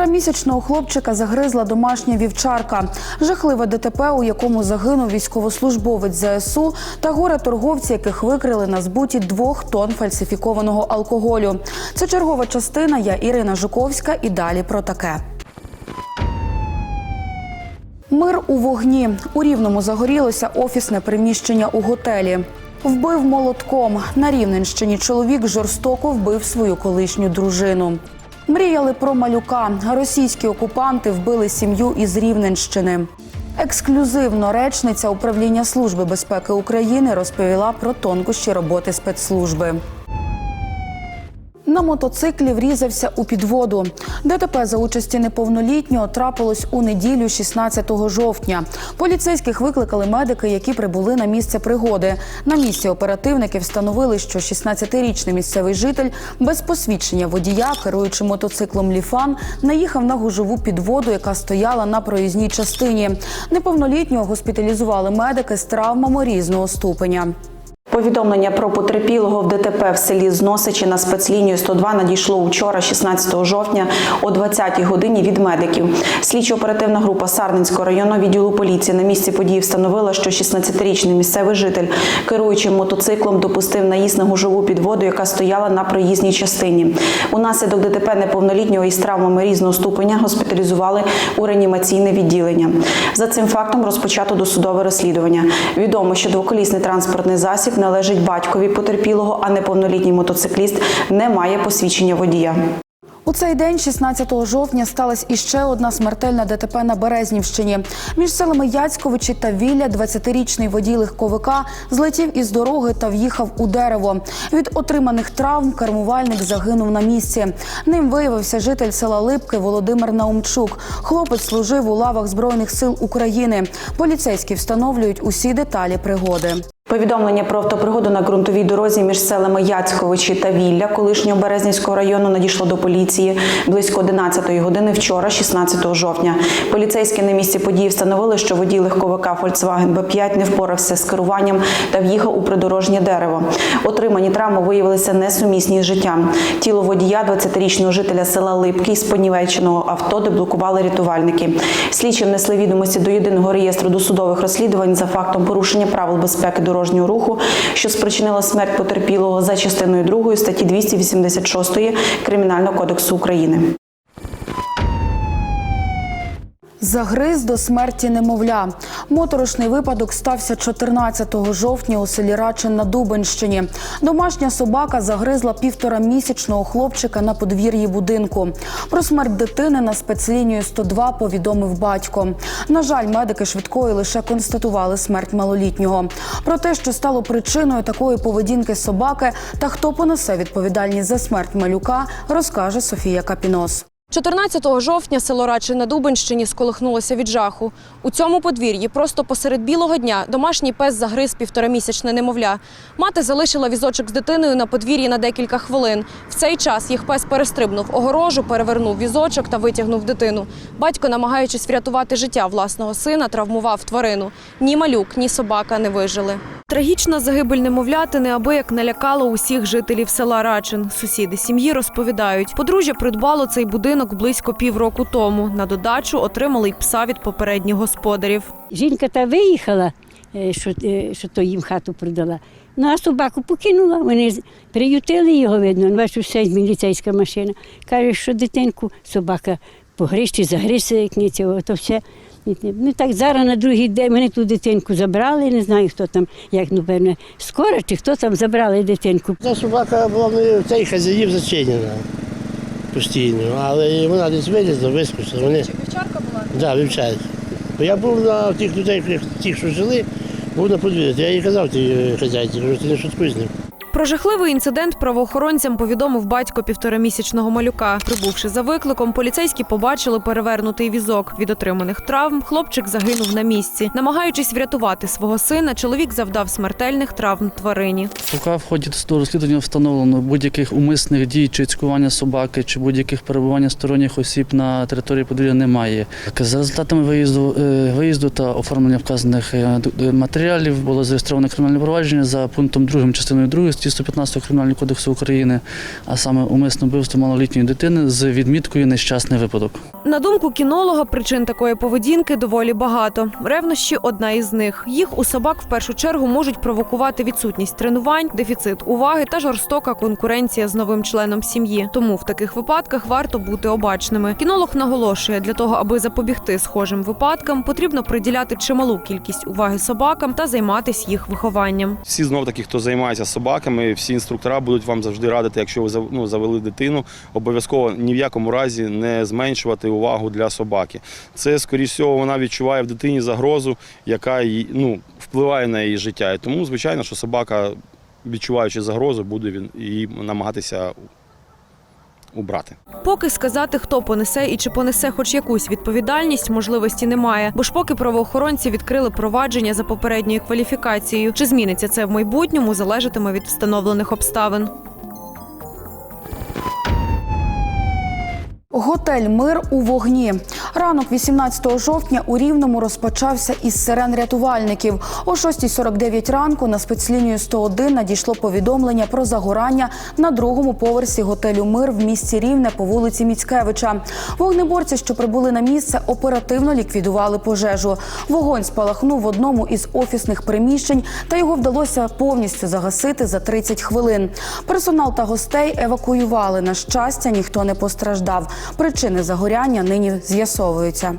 Півторамісячного хлопчика загризла домашня вівчарка. Жахливе ДТП, у якому загинув військовослужбовець ЗСУ та горе торговці, яких викрили на збуті двох тонн фальсифікованого алкоголю. Це чергова частина. Я Ірина Жуковська. І далі про таке. Мир у вогні. У Рівному загорілося офісне приміщення у готелі. Вбив молотком. На Рівненщині чоловік жорстоко вбив свою колишню дружину. Мріяли про малюка. Російські окупанти вбили сім'ю із Рівненщини. Ексклюзивно речниця управління Служби безпеки України розповіла про тонкощі роботи спецслужби. На мотоциклі врізався у підводу. ДТП за участі неповнолітнього трапилось у неділю 16 жовтня. Поліцейських викликали медики, які прибули на місце пригоди. На місці оперативники встановили, що 16-річний місцевий житель без посвідчення водія, керуючи мотоциклом Ліфан, наїхав на гужову підводу, яка стояла на проїзній частині. Неповнолітнього госпіталізували медики з травмами різного ступеня. Повідомлення про потерпілого в ДТП в селі Зносичі на спецлінію 102 надійшло учора, 16 жовтня, о 20-й годині від медиків. Слідчо-оперативна група Сарненського районного відділу поліції на місці події встановила, що 16-річний місцевий житель, керуючи мотоциклом, допустив наїзд на гужову підводу, яка стояла на проїзній частині. Унаслідок ДТП неповнолітнього із травмами різного ступеня госпіталізували у реанімаційне відділення. За цим фактом розпочато досудове розслідування. Відомо, що двоколісний транспортний засіб належить батькові потерпілого, а неповнолітній мотоцикліст не має посвідчення водія. У цей день, 16 жовтня, сталася іще одна смертельна ДТП на Березнівщині. Між селами Яцьковичі та Вілля 20-річний водій легковика злетів із дороги та в'їхав у дерево. Від отриманих травм кермувальник загинув на місці. Ним виявився житель села Липки Володимир Наумчук. Хлопець служив у лавах Збройних сил України. Поліцейські встановлюють усі деталі пригоди. Повідомлення про автопригоду на ґрунтовій дорозі між селами Яцьковичі та Вілля колишнього Березнівського району надійшло до поліції близько 11 години вчора, 16 жовтня. Поліцейські на місці події встановили, що водій легковика Volkswagen B5 не впорався з керуванням та в'їхав у придорожнє дерево. Отримані травми виявилися несумісні з життям. Тіло водія, 20-річного жителя села Липки з понівеченого авто деблокували рятувальники. Слідчі внесли відомості до єдиного реєстру досудових розслідувань за фактом порушення правил безпеки дорожнього руху, що спричинила смерть потерпілого за частиною 2 статті 286 Кримінального кодексу України. Загриз до смерті немовля. Моторошний випадок стався 14 жовтня у селі Рачин на Дубенщині. Домашня собака загризла півторамісячного хлопчика на подвір'ї будинку. Про смерть дитини на спецлінію 102 повідомив батько. На жаль, медики швидкої лише констатували смерть малолітнього. Про те, що стало причиною такої поведінки собаки та хто понесе відповідальність за смерть малюка, розкаже Софія Капінос. 14 жовтня село Рачи на Дубенщині сколихнулося від жаху. У цьому подвір'ї просто посеред білого дня домашній пес загриз півторамісячне немовля. Мати залишила візочок з дитиною на подвір'ї на декілька хвилин. В цей час їх пес перестрибнув огорожу, перевернув візочок та витягнув дитину. Батько, намагаючись врятувати життя власного сина, травмував тварину. Ні малюк, ні собака не вижили. Трагічна загибель немовляти неабияк налякало усіх жителів села Рачин. Сусіди сім'ї розповідають, подружжя придбало цей будинок близько півроку тому. На додачу отримали й пса від попередніх господарів. Жінка та виїхала, е, що, е, що то їм хату продала. Ну, а собаку покинула. Вони приютили його, видно. Бачу, все міліцейська машина. Каже, що дитинку собака погриз чи загриз, як не цього, то все. Ну так зараз на другий день мене ту дитинку забрали, не знаю, хто там, як ну, певне, скоро чи хто там забрали дитинку. Та собака була в цей хазяїв зачинена постійно, але вона десь вилізла, вискочила. Вони... Вівчарка була? Так, да, вівчарка. Бо я був на тих людей, тих, що жили, був на подвір'ї. Я їй казав тій хазяйці, кажу, ти не шуткуй з ним. Про жахливий інцидент правоохоронцям повідомив батько півторамісячного малюка. Прибувши за викликом, поліцейські побачили перевернутий візок. Від отриманих травм хлопчик загинув на місці. Намагаючись врятувати свого сина, чоловік завдав смертельних травм тварині. Поки в ході досудового розслідування встановлено будь-яких умисних дій чи цькування собаки, чи будь-яких перебування сторонніх осіб на території подвір'я немає. За результатами виїзду, е, виїзду та оформлення вказаних е, матеріалів було зареєстровано кримінальне провадження за пунктом 2 частиною 2 статті 115 Кримінального кодексу України, а саме умисне вбивство малолітньої дитини з відміткою нещасний випадок. На думку кінолога, причин такої поведінки доволі багато. Ревнощі одна із них. Їх у собак в першу чергу можуть провокувати відсутність тренувань, дефіцит уваги та жорстока конкуренція з новим членом сім'ї. Тому в таких випадках варто бути обачними. Кінолог наголошує, для того, аби запобігти схожим випадкам, потрібно приділяти чималу кількість уваги собакам та займатися їх вихованням. Всі знов таки, хто займається собаками, всі інструктора будуть вам завжди радити, якщо ви ну, завели дитину, обов'язково ні в якому разі не зменшувати увагу для собаки. Це, скоріш всього, вона відчуває в дитині загрозу, яка ну, впливає на її життя. І тому, звичайно, що собака, відчуваючи загрозу, буде він її намагатися убрати. Поки сказати, хто понесе і чи понесе хоч якусь відповідальність, можливості немає. Бо ж поки правоохоронці відкрили провадження за попередньою кваліфікацією. Чи зміниться це в майбутньому, залежатиме від встановлених обставин. Готель Мир у вогні. Ранок 18 жовтня у Рівному розпочався із сирен рятувальників. О 6.49 ранку на спецлінію 101 надійшло повідомлення про загорання на другому поверсі готелю Мир в місті Рівне по вулиці Міцкевича. Вогнеборці, що прибули на місце, оперативно ліквідували пожежу. Вогонь спалахнув в одному із офісних приміщень, та його вдалося повністю загасити за 30 хвилин. Персонал та гостей евакуювали. На щастя, ніхто не постраждав. Причини загоряння нині з'ясовуються.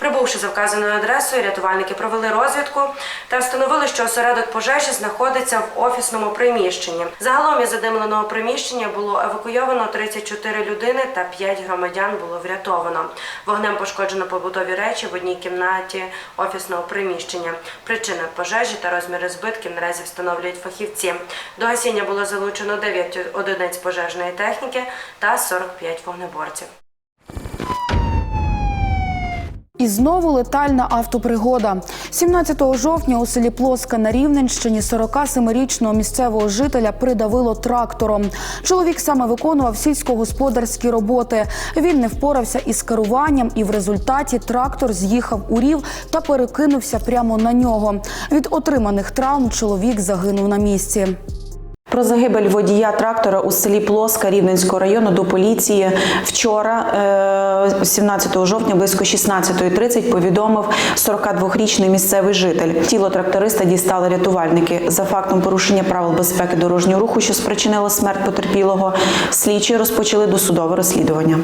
Прибувши за вказаною адресою, рятувальники провели розвідку та встановили, що осередок пожежі знаходиться в офісному приміщенні. Загалом із задимленого приміщення було евакуйовано 34 людини та 5 громадян було врятовано. Вогнем пошкоджено побутові речі в одній кімнаті офісного приміщення. Причини пожежі та розміри збитків наразі встановлюють фахівці. До гасіння було залучено 9 одиниць пожежної техніки та 45 вогнеборців. І знову летальна автопригода. 17 жовтня у селі Плоска на Рівненщині 47-річного місцевого жителя придавило трактором. Чоловік саме виконував сільськогосподарські роботи. Він не впорався із керуванням, і в результаті трактор з'їхав у рів та перекинувся прямо на нього. Від отриманих травм чоловік загинув на місці. Про загибель водія трактора у селі Плоска Рівненського району до поліції вчора, е, 17 жовтня, близько 16.30, повідомив 42-річний місцевий житель. Тіло тракториста дістали рятувальники. За фактом порушення правил безпеки дорожнього руху, що спричинило смерть потерпілого, слідчі розпочали досудове розслідування.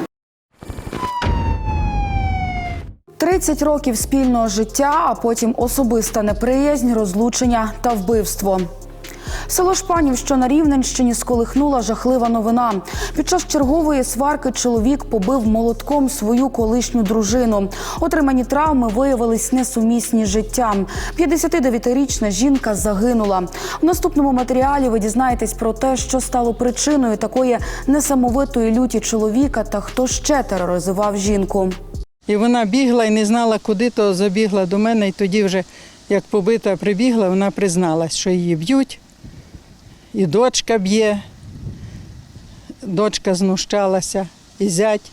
30 років спільного життя, а потім особиста неприязнь, розлучення та вбивство. Село Шпанів, що на Рівненщині, сколихнула жахлива новина. Під час чергової сварки чоловік побив молотком свою колишню дружину. Отримані травми виявились несумісні з життям. 59-річна жінка загинула. В наступному матеріалі ви дізнаєтесь про те, що стало причиною такої несамовитої люті чоловіка та хто ще тероризував жінку. І вона бігла і не знала, куди, то забігла до мене. І тоді вже, як побита прибігла, вона призналась, що її б'ють. І дочка б'є, дочка знущалася, і зять.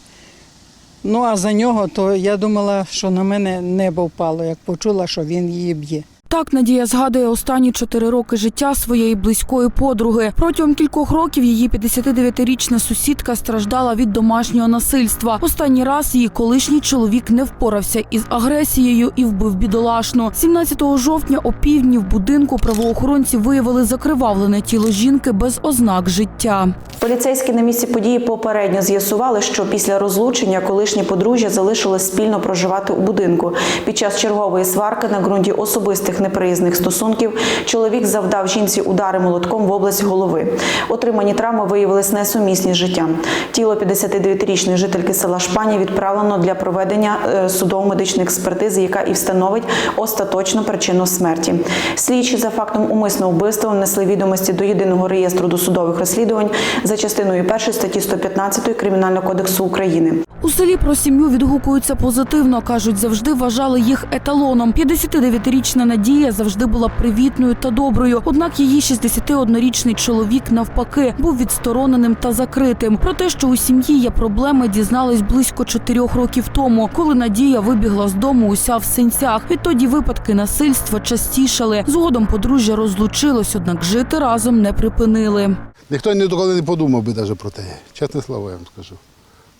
Ну, а за нього, то я думала, що на мене небо впало, як почула, що він її б'є. Так Надія згадує останні чотири роки життя своєї близької подруги. Протягом кількох років її 59-річна сусідка страждала від домашнього насильства. Останній раз її колишній чоловік не впорався із агресією і вбив бідолашну. 17 жовтня о півдні в будинку правоохоронці виявили закривавлене тіло жінки без ознак життя. Поліцейські на місці події попередньо з'ясували, що після розлучення колишнє подружжя залишилось спільно проживати у будинку. Під час чергової сварки на ґрунті особистих неприязних стосунків чоловік завдав жінці удари молотком в область голови. Отримані травми виявились несумісні з життям. Тіло 59-річної жительки села Шпані відправлено для проведення е, судово-медичної експертизи, яка і встановить остаточну причину смерті. Слідчі за фактом умисного вбивства внесли відомості до єдиного реєстру досудових розслідувань за частиною 1 статті 115 Кримінального кодексу України. У селі про сім'ю відгукуються позитивно. кажуть, завжди вважали їх еталоном. 59-річна Надія завжди була привітною та доброю. Однак її 61-річний чоловік навпаки був відстороненим та закритим. Про те, що у сім'ї є проблеми, дізнались близько чотирьох років тому, коли Надія вибігла з дому уся в синцях. Відтоді випадки насильства частішали. Згодом подружжя розлучилось, однак жити разом не припинили. Ніхто ніколи не подумав би навіть про те. Чесне слово, я вам скажу.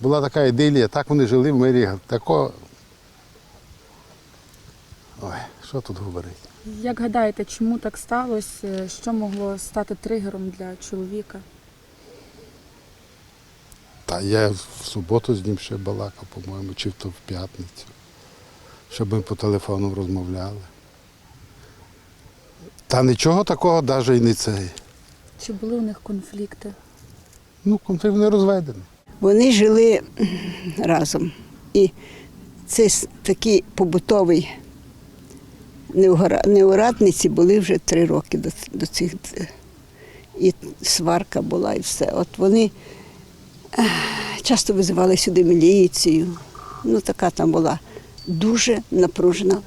Була така ідилія, так вони жили в мирі. Тако... Ой, що тут говорити? Як гадаєте, чому так сталося? Що могло стати тригером для чоловіка? Та я в суботу з ним ще балакав, по-моєму, чи то в п'ятницю, щоб ми по телефону розмовляли. Та нічого такого навіть і не це. Чи були у них конфлікти? Ну, конфлікт не розведений. Вони жили разом. І це такий побутовий неурадниці були вже три роки до, до цих. І сварка була, і все. От вони часто визивали сюди міліцію. Ну, така там була дуже напружена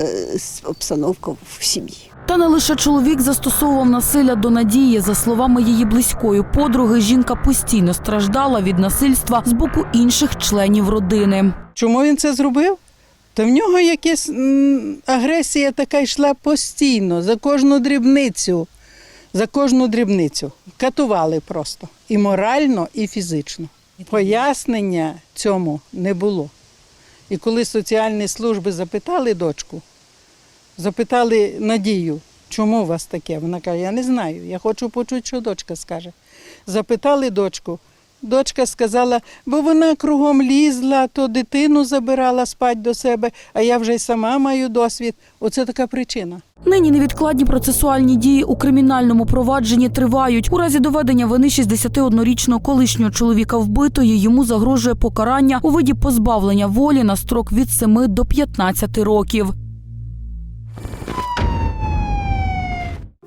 е, обстановка в сім'ї. Та не лише чоловік застосовував насилля до Надії. За словами її близької подруги, жінка постійно страждала від насильства з боку інших членів родини. Чому він це зробив? Та в нього якась агресія така йшла постійно, за кожну дрібницю. За кожну дрібницю. Катували просто. І морально, і фізично. Пояснення цьому не було. І коли соціальні служби запитали дочку, запитали Надію, чому у вас таке? Вона каже, я не знаю, я хочу почути, що дочка скаже. Запитали дочку. Дочка сказала, бо вона кругом лізла, то дитину забирала спать до себе, а я вже й сама маю досвід. Оце така причина. Нині невідкладні процесуальні дії у кримінальному провадженні тривають. У разі доведення вини 61-річного колишнього чоловіка вбитої йому загрожує покарання у виді позбавлення волі на строк від 7 до 15 років.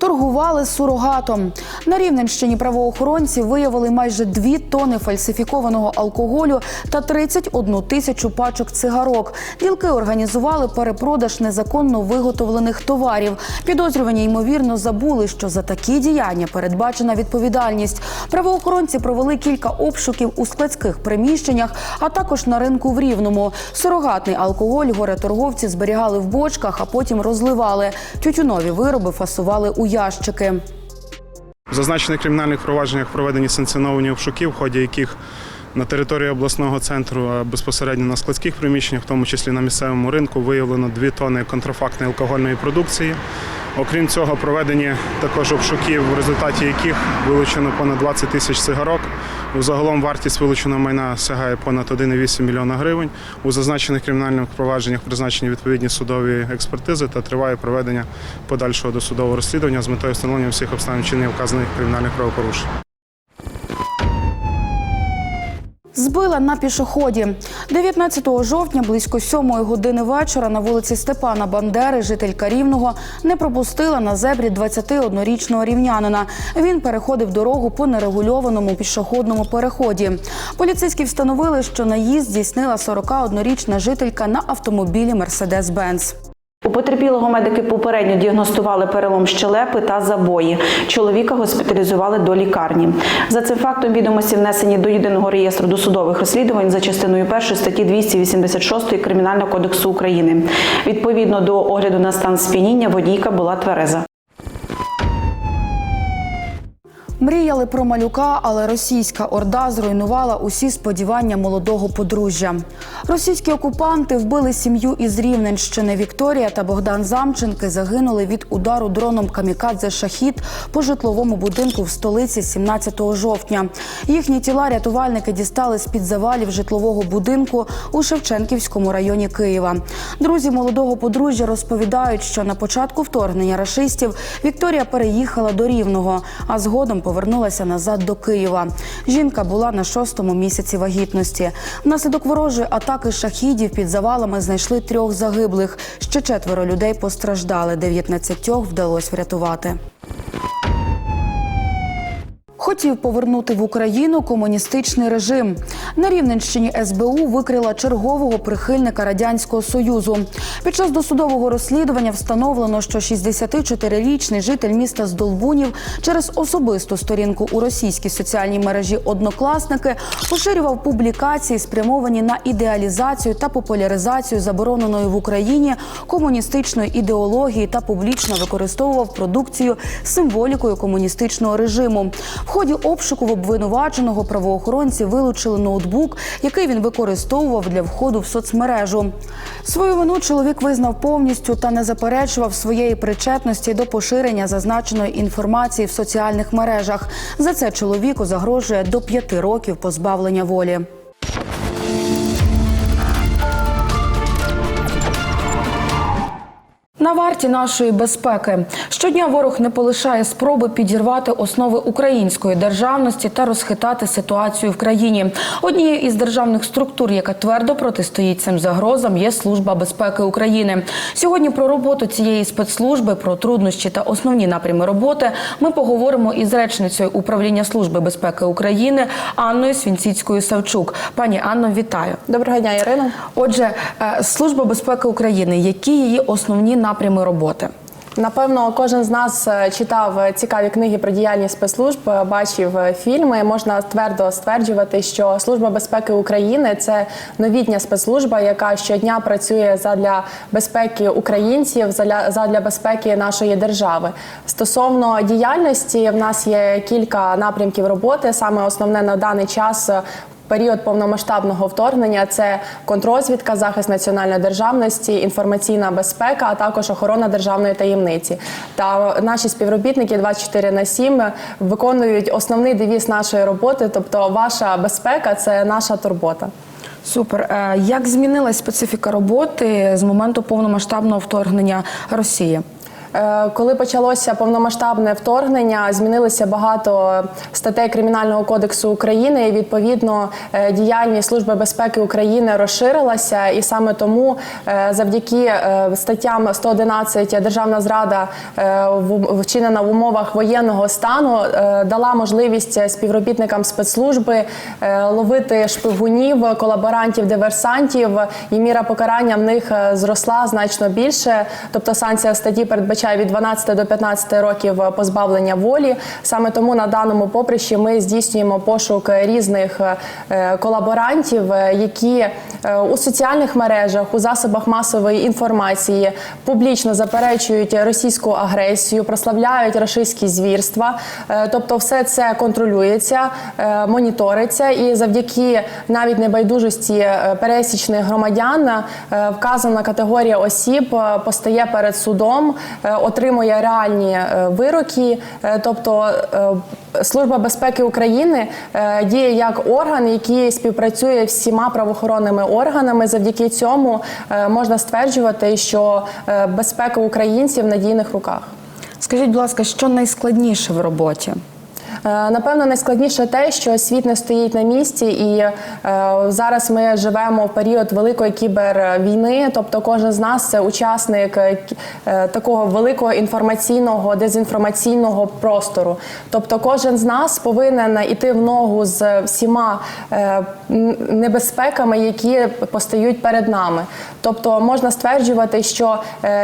Торгували сурогатом. На Рівненщині правоохоронці виявили майже 2 тони фальсифікованого алкоголю та 31 тисячу пачок цигарок. Ділки організували перепродаж незаконно виготовлених товарів. Підозрювані ймовірно забули, що за такі діяння передбачена відповідальність. Правоохоронці провели кілька обшуків у складських приміщеннях, а також на ринку в Рівному. Сурогатний алкоголь горе-торговці зберігали в бочках, а потім розливали. Тютюнові вироби фасували у ящики. В зазначених кримінальних провадженнях проведені санкціоновані обшуки, в ході яких на території обласного центру а безпосередньо на складських приміщеннях, в тому числі на місцевому ринку, виявлено 2 тонни контрафактної алкогольної продукції. Окрім цього, проведені також обшуки, в результаті яких вилучено понад 20 тисяч цигарок. Загалом вартість вилученого майна сягає понад 1,8 мільйона гривень. У зазначених кримінальних провадженнях призначені відповідні судові експертизи та триває проведення подальшого досудового розслідування з метою встановлення всіх обставин вчинення вказаних кримінальних правопорушень. Збила на пішоході 19 жовтня близько 7 години вечора на вулиці Степана Бандери жителька Рівного не пропустила на зебрі 21-річного рівнянина. Він переходив дорогу по нерегульованому пішохідному переході. Поліцейські встановили, що наїзд здійснила 41-річна жителька на автомобілі Мерседес-Бенц. У потерпілого медики попередньо діагностували перелом щелепи та забої. Чоловіка госпіталізували до лікарні. За цим фактом відомості внесені до єдиного реєстру досудових розслідувань за частиною 1 статті 286 Кримінального кодексу України. Відповідно до огляду на стан сп'яніння водійка була твереза. Мріяли про малюка, але російська орда зруйнувала усі сподівання молодого подружжя. Російські окупанти вбили сім'ю із Рівненщини. Вікторія та Богдан Замченки загинули від удару дроном камікадзе Шахід по житловому будинку в столиці 17 жовтня. Їхні тіла рятувальники дістали з під завалів житлового будинку у Шевченківському районі Києва. Друзі молодого подружжя розповідають, що на початку вторгнення рашистів Вікторія переїхала до Рівного, а згодом повернулася назад до Києва. Жінка була на шостому місяці вагітності. Внаслідок ворожої атаки шахідів під завалами знайшли трьох загиблих. Ще четверо людей постраждали. 19 вдалося врятувати. Хотів повернути в Україну комуністичний режим. На Рівненщині СБУ викрила чергового прихильника радянського союзу. Під час досудового розслідування встановлено, що 64-річний житель міста Здолбунів через особисту сторінку у російській соціальній мережі Однокласники поширював публікації, спрямовані на ідеалізацію та популяризацію забороненої в Україні комуністичної ідеології та публічно використовував продукцію з символікою комуністичного режиму. В ході обшуку в обвинуваченого правоохоронці вилучили ноутбук, який він використовував для входу в соцмережу. Свою вину чоловік визнав повністю та не заперечував своєї причетності до поширення зазначеної інформації в соціальних мережах. За це чоловіку загрожує до п'яти років позбавлення волі. На варті нашої безпеки щодня ворог не полишає спроби підірвати основи української державності та розхитати ситуацію в країні. Однією із державних структур, яка твердо протистоїть цим загрозам, є служба безпеки України. Сьогодні про роботу цієї спецслужби, про труднощі та основні напрями роботи ми поговоримо із речницею управління служби безпеки України Анною Свінціцькою Савчук. Пані Анно, вітаю. Доброго дня, Ірина. Отже, е, служба безпеки України, які її основні напрями роботи? Напевно, кожен з нас е, читав е, цікаві книги про діяльність спецслужб, е, бачив фільми. Можна твердо стверджувати, що служба безпеки України це новітня спецслужба, яка щодня працює задля безпеки українців, задля безпеки нашої держави. Стосовно діяльності, в нас є кілька напрямків роботи. Саме основне на даний час. Період повномасштабного вторгнення це контрозвідка, захист національної державності, інформаційна безпека, а також охорона державної таємниці. Та наші співробітники 24 на 7 виконують основний девіз нашої роботи, тобто ваша безпека це наша турбота. Супер. Е, Як змінилась специфіка роботи з моменту повномасштабного вторгнення Росії? Е, Коли почалося повномасштабне вторгнення, змінилося багато статей Кримінального кодексу України. і Відповідно, е, діяльність Служби безпеки України розширилася, і саме тому, е, завдяки статтям 111 державна зрада вчинена в умовах воєнного стану, дала можливість співробітникам спецслужби ловити шпигунів, колаборантів, диверсантів, і міра покарання в них зросла значно більше. Тобто санкція статті передбачає від 12 до 15 років позбавлення волі. Саме тому на даному поприщі ми здійснюємо пошук різних е, колаборантів, е, які е, у соціальних мережах, у засобах масової інформації публічно заперечують російську агресію, прославляють рашистські звірства. Тобто, все це контролюється, моніториться, і завдяки навіть небайдужості пересічних громадян вказана категорія осіб постає перед судом, отримує реальні е, вироки. Е, Тобто е, Служба безпеки України діє як орган, який співпрацює всіма правоохоронними органами. Завдяки цьому можна стверджувати, що безпека українців в надійних руках. Скажіть, будь ласка, що найскладніше в роботі? Е, Напевно, найскладніше те, що світ не стоїть на місці, і е, зараз ми живемо в період великої кібервійни. Тобто, кожен з нас це учасник е, такого великого інформаційного дезінформаційного простору. Тобто, кожен з нас повинен іти в ногу з всіма небезпеками, які постають перед нами. Тобто, можна стверджувати, що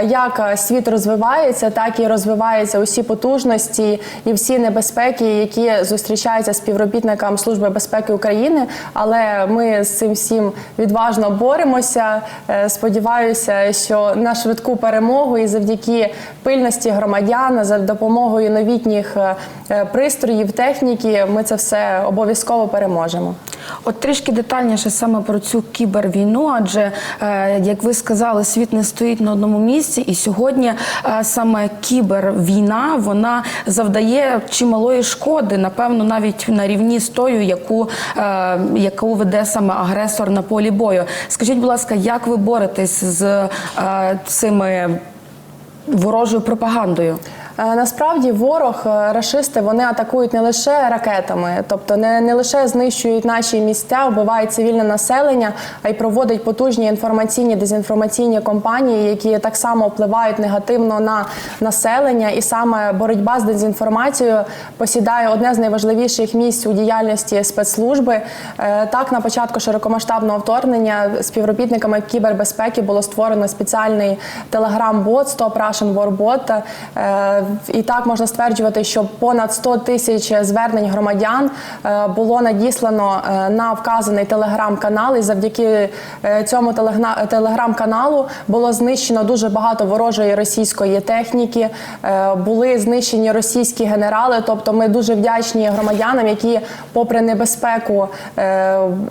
як світ розвивається, так і розвиваються усі потужності і всі небезпеки, які зустрічаються співробітникам Служби безпеки України. Але ми з цим всім відважно боремося. Е, Сподіваюся, що на швидку перемогу і завдяки пильності громадян, за допомогою новітніх е, пристроїв, техніки, ми це все обов'язково переможемо. От трішки детальніше саме про цю кібервійну, адже е, як ви сказали, світ не стоїть на одному місці, і сьогодні е, саме кібервійна вона завдає чималої шкоди, напевно, навіть на рівні з тою, яку, е, яку веде саме агресор на полі бою. Скажіть, будь ласка, як ви боретесь з цими ворожою пропагандою? Е, Насправді ворог, е, рашисти, вони атакують не лише ракетами, тобто не, не лише знищують наші місця, вбивають цивільне населення, а й проводять потужні інформаційні дезінформаційні кампанії, які так само впливають негативно на населення. І саме боротьба з дезінформацією посідає одне з найважливіших місць у діяльності спецслужби. Е, Так, на початку широкомасштабного вторгнення співробітниками кібербезпеки було створено спеціальний телеграм-бот Stop Russian War Bot. І так можна стверджувати, що понад 100 тисяч звернень громадян е, було надіслано е, на вказаний телеграм-канал. І завдяки е, цьому телеграм-каналу було знищено дуже багато ворожої російської техніки. Були знищені російські генерали. Тобто, ми дуже вдячні громадянам, які, попри небезпеку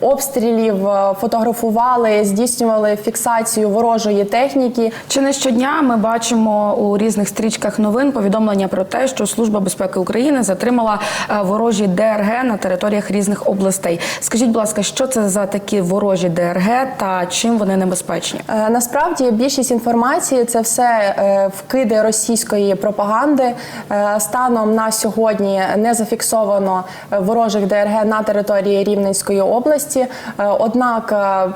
обстрілів, фотографували, здійснювали фіксацію ворожої техніки. Чи не щодня ми бачимо у різних стрічках новин повідомлення про те, що Служба безпеки України затримала е, ворожі ДРГ на територіях різних областей. Скажіть, будь ласка, що це за такі ворожі ДРГ та чим вони небезпечні? Е, Насправді більшість інформації це все е, вкиди російської пропаганди. Станом на сьогодні не зафіксовано ворожих ДРГ на території Рівненської області. Однак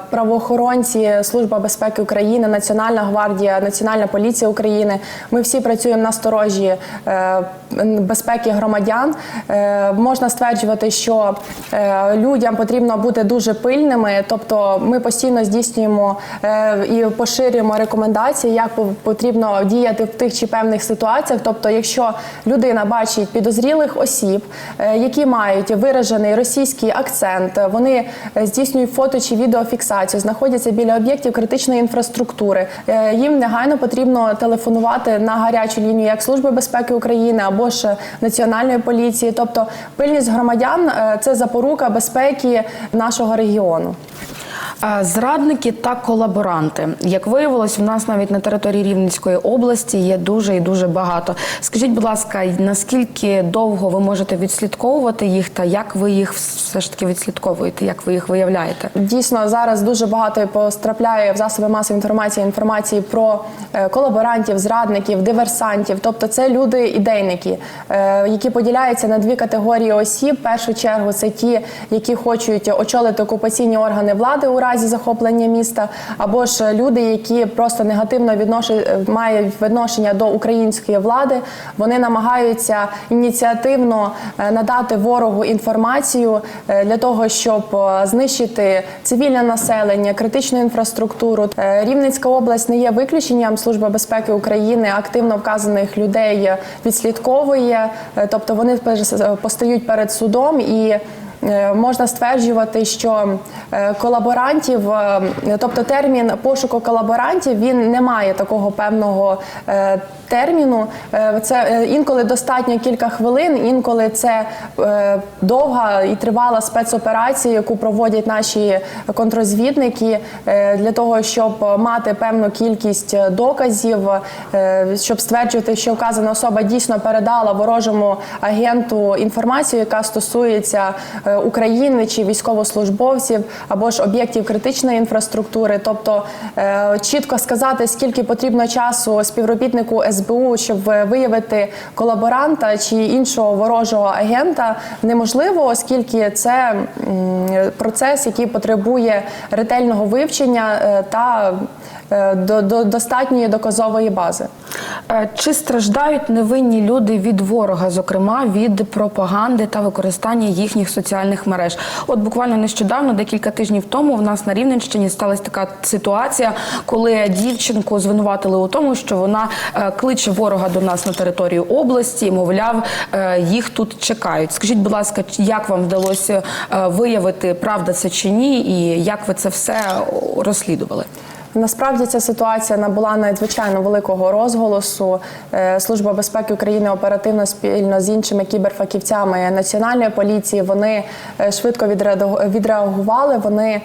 правоохоронці, Служба безпеки України, Національна гвардія, Національна поліція України. Ми всі працюємо на сторожі е, безпеки громадян. Е, Можна стверджувати, що е, людям потрібно бути дуже пильними, тобто ми постійно здійснюємо і поширюємо рекомендації, як потрібно діяти в тих чи певних ситуаціях. Тобто, якщо людина бачить підозрілих осіб, які мають виражений російський акцент, вони здійснюють фото чи відеофіксацію, знаходяться біля об'єктів критичної інфраструктури. Їм негайно потрібно телефонувати на гарячу лінію як Служби безпеки України або ж Національної поліції. Тобто пильність громадян е, це запорука безпеки нашого регіону. Зрадники та колаборанти, як виявилось, в нас навіть на території Рівненської області є дуже і дуже багато. Скажіть, будь ласка, наскільки довго ви можете відслідковувати їх, та як ви їх все ж таки відслідковуєте, як ви їх виявляєте? Дійсно, зараз дуже багато потрапляє в засоби масової інформації інформації про е, колаборантів, зрадників, диверсантів. Тобто, це люди ідейники, е, які поділяються на дві категорії осіб. В першу чергу це ті, які хочуть очолити окупаційні органи влади у разі захоплення міста, або ж люди, які просто негативно відноші- мають відношення до української влади. Вони намагаються ініціативно е, надати ворогу інформацію е, для того, щоб е, знищити цивільне населення, критичну інфраструктуру. Рівненська область не є виключенням. Служба безпеки України активно вказаних людей відслідковує, тобто вони постають перед судом і. Е, Можна стверджувати, що е, колаборантів, е, тобто термін пошуку колаборантів, він не має такого певного терміну. Е, Це е, інколи достатньо кілька хвилин, інколи це е, довга і тривала спецоперація, яку проводять наші контрозвідники для того, щоб мати певну кількість доказів, щоб стверджувати, що вказана особа дійсно передала ворожому агенту інформацію, яка стосується України чи військовослужбовців або ж об'єктів критичної інфраструктури. Тобто чітко сказати, скільки потрібно часу співробітнику СБУ, щоб виявити колаборанта чи іншого ворожого агента, неможливо, оскільки це процес, який потребує ретельного вивчення е, та е, до, до достатньої доказової бази. Е, Чи страждають невинні люди від ворога, зокрема від пропаганди та використання їхніх соціальних мереж? От буквально нещодавно, декілька тижнів тому, в нас на Рівненщині сталася така ситуація, коли дівчинку звинуватили у тому, що вона е, кличе ворога до нас на територію області, мовляв, е, їх тут чекають. Скажіть, будь ласка, як вам вдалося виявити, правда це чи ні, і як ви це все розслідували? Насправді ця ситуація набула надзвичайно великого розголосу. Е, Служба безпеки України оперативно спільно з іншими кіберфахівцями національної поліції вони е, швидко відреагували. Вони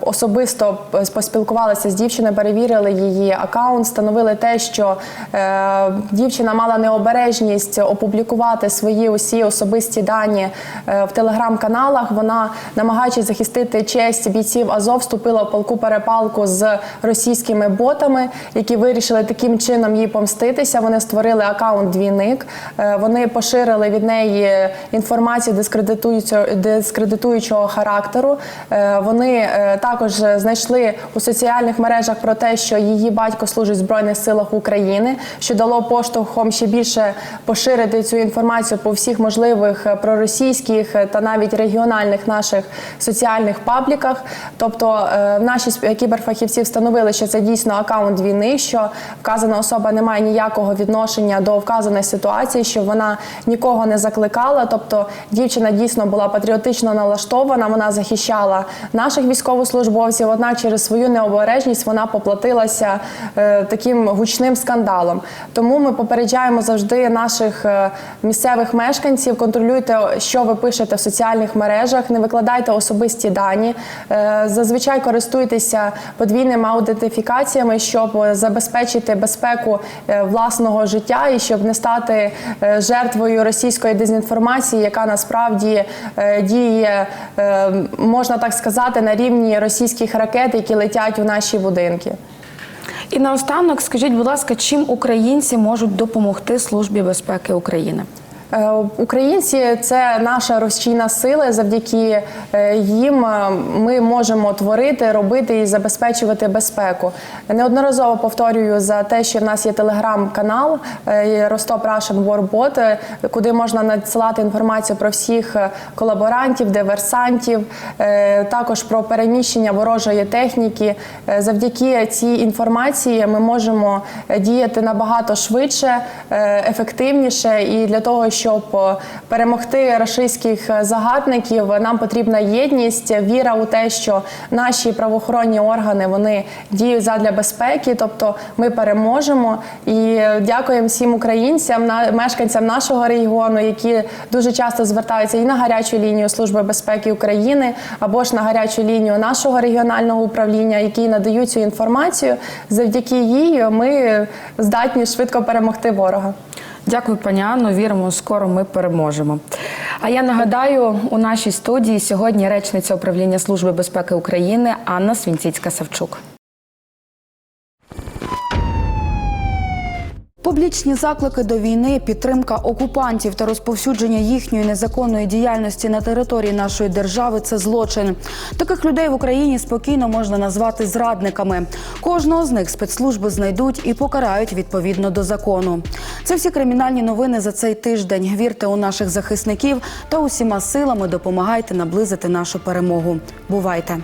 особисто поспілкувалися з дівчиною, перевірили її акаунт, встановили те, що е, дівчина мала необережність опублікувати свої усі особисті дані е, в телеграм-каналах. Вона, намагаючись захистити честь бійців Азов, вступила в полку перепалку з російськими ботами, які вирішили таким чином їй помститися. Вони створили акаунт двійник. Е, Вони поширили від неї інформацію дискредитуючого характеру. Е, Вони е, також знайшли у соціальних мережах про те, що її батько служить в Збройних силах України, що дало поштовхом ще більше поширити цю інформацію по всіх можливих е, проросійських е, та навіть регіональних наших соціальних пабліках. Тобто е, наші кіберфахівці встановили, що це дійсно акаунт війни, що вказана особа не має ніякого відношення до вказаної ситуації, що вона нікого не закликала. Тобто дівчина дійсно була патріотично налаштована, вона захищала наших військовослужбовців. Однак через свою необережність вона поплатилася е, таким гучним скандалом. Тому ми попереджаємо завжди наших е, місцевих мешканців. Контролюйте, що ви пишете в соціальних мережах, не викладайте особисті дані. Е, Зазвичай користуйтеся подвійними аутентифікаціями, щоб забезпечити безпеку власного життя і щоб не стати жертвою російської дезінформації, яка насправді діє, можна так сказати, на рівні російських ракет, які летять у наші будинки. І наостанок, скажіть, будь ласка, чим українці можуть допомогти Службі безпеки України? Е, Українці це наша розчійна сила. Завдяки е, їм е, ми можемо творити, робити і забезпечувати безпеку. Неодноразово повторюю за те, що в нас є телеграм-канал Ростов Russian War е, куди можна надсилати інформацію про всіх колаборантів, диверсантів, також про переміщення ворожої техніки. Завдяки цій інформації ми можемо діяти набагато швидше, ефективніше і для того, щоб е, перемогти рашистських е, загадників, нам потрібна єдність, віра у те, що наші правоохоронні органи вони діють задля безпеки, тобто ми переможемо. І дякуємо всім українцям, мешканцям нашого регіону, які дуже часто звертаються і на гарячу лінію Служби безпеки України або ж на гарячу лінію нашого регіонального управління, які надають цю інформацію. Завдяки їй ми здатні швидко перемогти ворога. Дякую, пані Анно. Віримо, скоро ми переможемо. А я нагадаю, у нашій студії сьогодні речниця управління Служби безпеки України Анна Свінціцька Савчук. Публічні заклики до війни, підтримка окупантів та розповсюдження їхньої незаконної діяльності на території нашої держави це злочин. Таких людей в Україні спокійно можна назвати зрадниками. Кожного з них спецслужби знайдуть і покарають відповідно до закону. Це всі кримінальні новини за цей тиждень. Вірте у наших захисників та усіма силами допомагайте наблизити нашу перемогу. Бувайте!